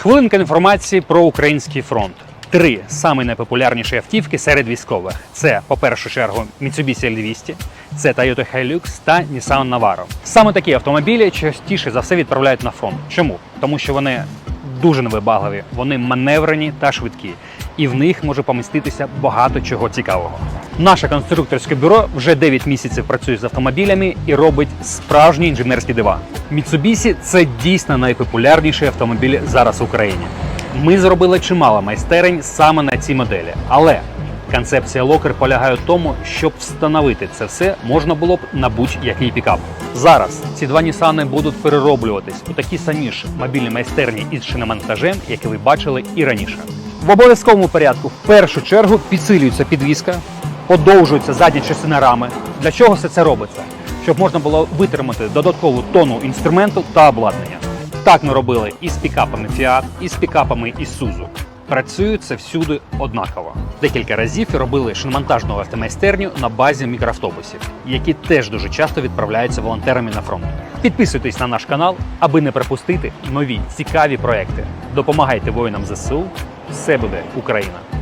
Хвилинка інформації про український фронт. Три самі найпопулярніші автівки серед військових: це, по першу чергу, Mitsubishi L200, це Toyota Hilux та Nissan Navara. Саме такі автомобілі частіше за все відправляють на фронт. Чому? Тому що вони дуже невибагливі, вони маневрені та швидкі, і в них може поміститися багато чого цікавого. Наше конструкторське бюро вже 9 місяців працює з автомобілями і робить справжні інженерські дива. Mitsubishi – це дійсно найпопулярніші автомобілі зараз в Україні. Ми зробили чимало майстерень саме на цій моделі, але концепція Локер полягає в тому, щоб встановити це все можна було б на будь-який пікап. Зараз ці два Нісани будуть перероблюватись у такі самі ж мобільні майстерні із шиномонтажем, які ви бачили і раніше. В обов'язковому порядку в першу чергу підсилюється підвіска, подовжується задня частина рами. Для чого все це робиться? Щоб можна було витримати додаткову тонну інструменту та обладнання. Так ми робили і з пікапами Fiat, і з пікапами Isuzu. Працює це всюди однаково. Декілька разів робили шиномонтажну автомайстерню на базі мікроавтобусів, які теж дуже часто відправляються волонтерами на фронт. Підписуйтесь на наш канал, аби не пропустити нові цікаві проекти. Допомагайте воїнам ЗСУ. Все буде Україна!